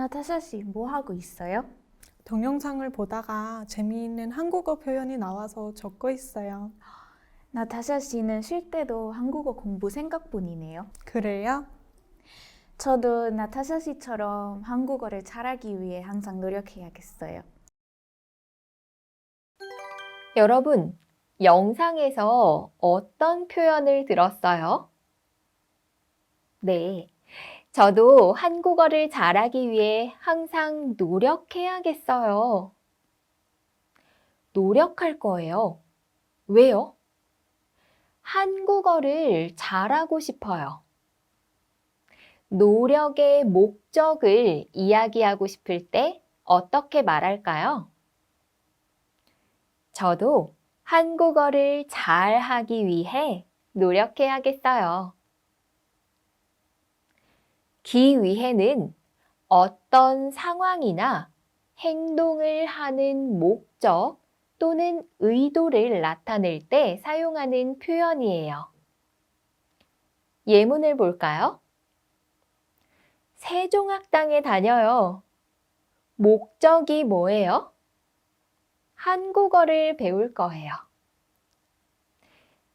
나타샤 씨, 뭐 하고 있어요? 동영상을 보다가 재미있는 한국어 표현이 나와서 적고 있어요. 나타샤 씨는 쉴 때도 한국어 공부 생각뿐이네요. 그래요? 저도 나타샤 씨처럼 한국어를 잘하기 위해 항상 노력해야겠어요. 여러분, 영상에서 어떤 표현을 들었어요? 네. 저도 한국어를 잘하기 위해 항상 노력해야겠어요. 노력할 거예요. 왜요? 한국어를 잘하고 싶어요. 노력의 목적을 이야기하고 싶을 때 어떻게 말할까요? 저도 한국어를 잘 하기 위해 노력해야겠어요. 기 위해는 어떤 상황이나 행동을 하는 목적 또는 의도를 나타낼 때 사용하는 표현이에요. 예문을 볼까요? 세종학당에 다녀요. 목적이 뭐예요? 한국어를 배울 거예요.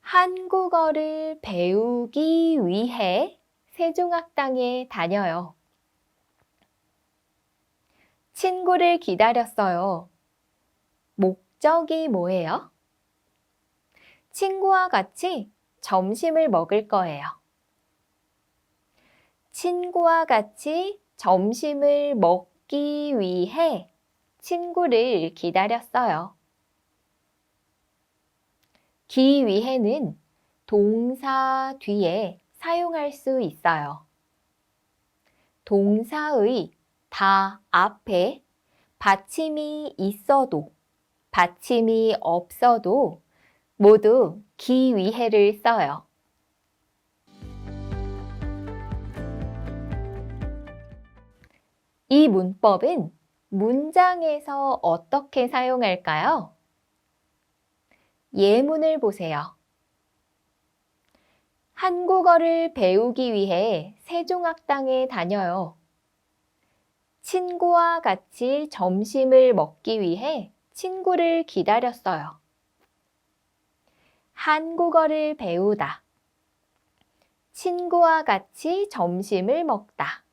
한국어를 배우기 위해 세종학당에 다녀요. 친구를 기다렸어요. 목적이 뭐예요? 친구와 같이 점심을 먹을 거예요. 친구와 같이 점심을 먹기 위해 친구를 기다렸어요. 기 위해는 동사 뒤에 사용할 수 있어요. 동사의 다 앞에 받침이 있어도 받침이 없어도 모두 기 위해를 써요. 이 문법은 문장에서 어떻게 사용할까요? 예문을 보세요. 한국어를 배우기 위해 세종학당에 다녀요. 친구와 같이 점심을 먹기 위해 친구를 기다렸어요. 한국어를 배우다. 친구와 같이 점심을 먹다.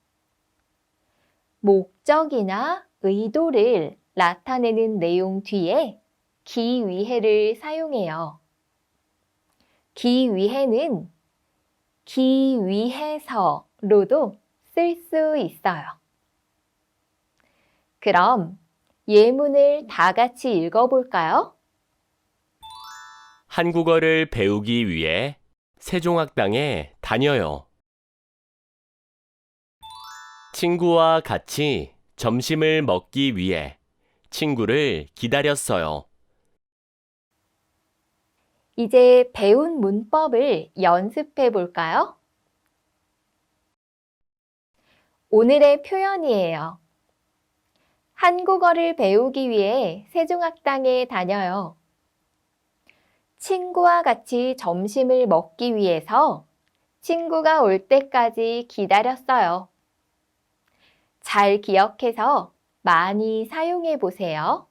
목적이나 의도를 나타내는 내용 뒤에 기 위해를 사용해요. 기 위해는 기 위해서로도 쓸 수 있어요. 그럼 예문을 다 같이 읽어볼까요? 한국어를 배우기 위해 세종학당에 다녀요. 친구와 같이 점심을 먹기 위해 친구를 기다렸어요. 이제 배운 문법을 연습해 볼까요? 오늘의 표현이에요. 한국어를 배우기 위해 세종학당에 다녀요. 친구와 같이 점심을 먹기 위해서 친구가 올 때까지 기다렸어요. 잘 기억해서 많이 사용해 보세요.